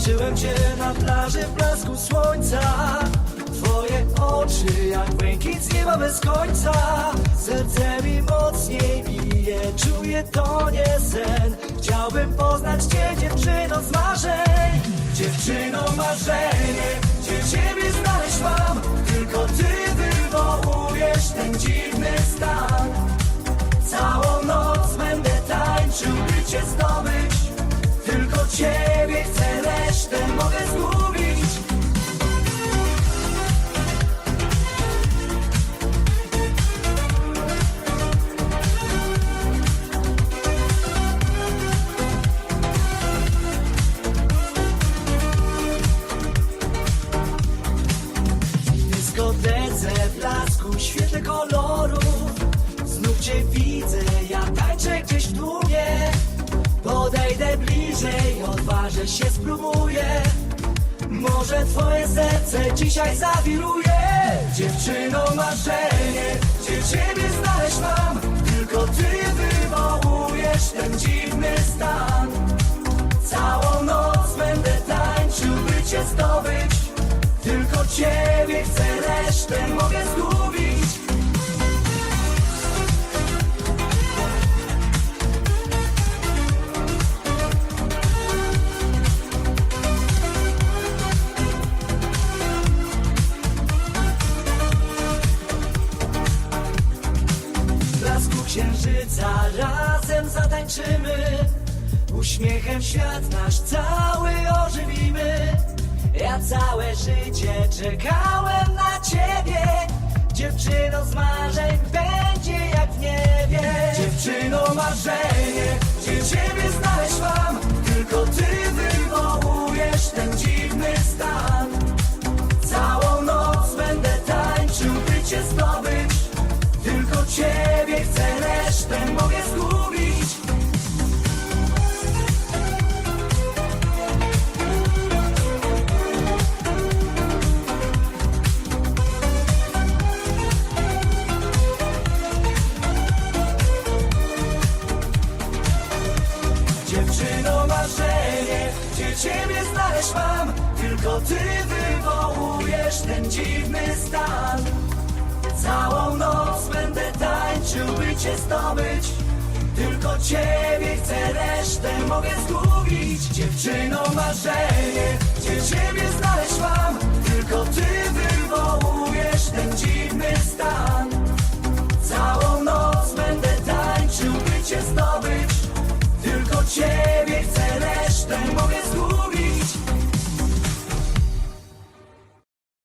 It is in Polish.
Zobaczyłem cię na plaży w blasku słońca. Twoje oczy jak błękit z nieba bez końca. Serce mi mocniej bije, czuję to nie sen. Chciałbym poznać cię dziewczyno z marzeń. Dziewczyno marzenie, gdzie ciebie znaleźć mam? Tylko ty wywołujesz ten dziwny stan. Całą noc będę tańczył, by cię zdobyć świetle kolorów. Znów cię widzę, ja tańczę gdzieś w tłumie Podejdę bliżej, odważę się, spróbuję. Może twoje serce dzisiaj zawiruje. Dziewczyno marzenie, gdzie ciebie znaleźć mam? Tylko ty wywołujesz ten dziwny stan. Całą noc będę tańczył, by cię zdobyć Tylko ciebie chcę, resztę mogę zgubić. Blasku księżyca razem zatańczymy. Uśmiechem świat nasz cały ożywimy Ja całe życie czekałem na ciebie. Dziewczyno z marzeń będzie jak w niebie. Dziewczyno marzenie, gdzie ciebie znaleźć mam. Tylko ty wywołujesz ten dziwny stan. Całą noc będę tańczył, by cię zdobyć. Tylko ciebie chcę, resztę mogę ciebie znaleźć mam. Tylko ty wywołujesz ten dziwny stan. Całą noc będę tańczył, by cię zdobyć. Tylko ciebie chcę, resztę mogę zgubić. Dziewczyno marzenie, gdzie ciebie znaleźć mam? Tylko ty wywołujesz ten dziwny stan. Całą noc będę tańczył, by cię zdobyć. Tylko ciebie chcę, resztę mogę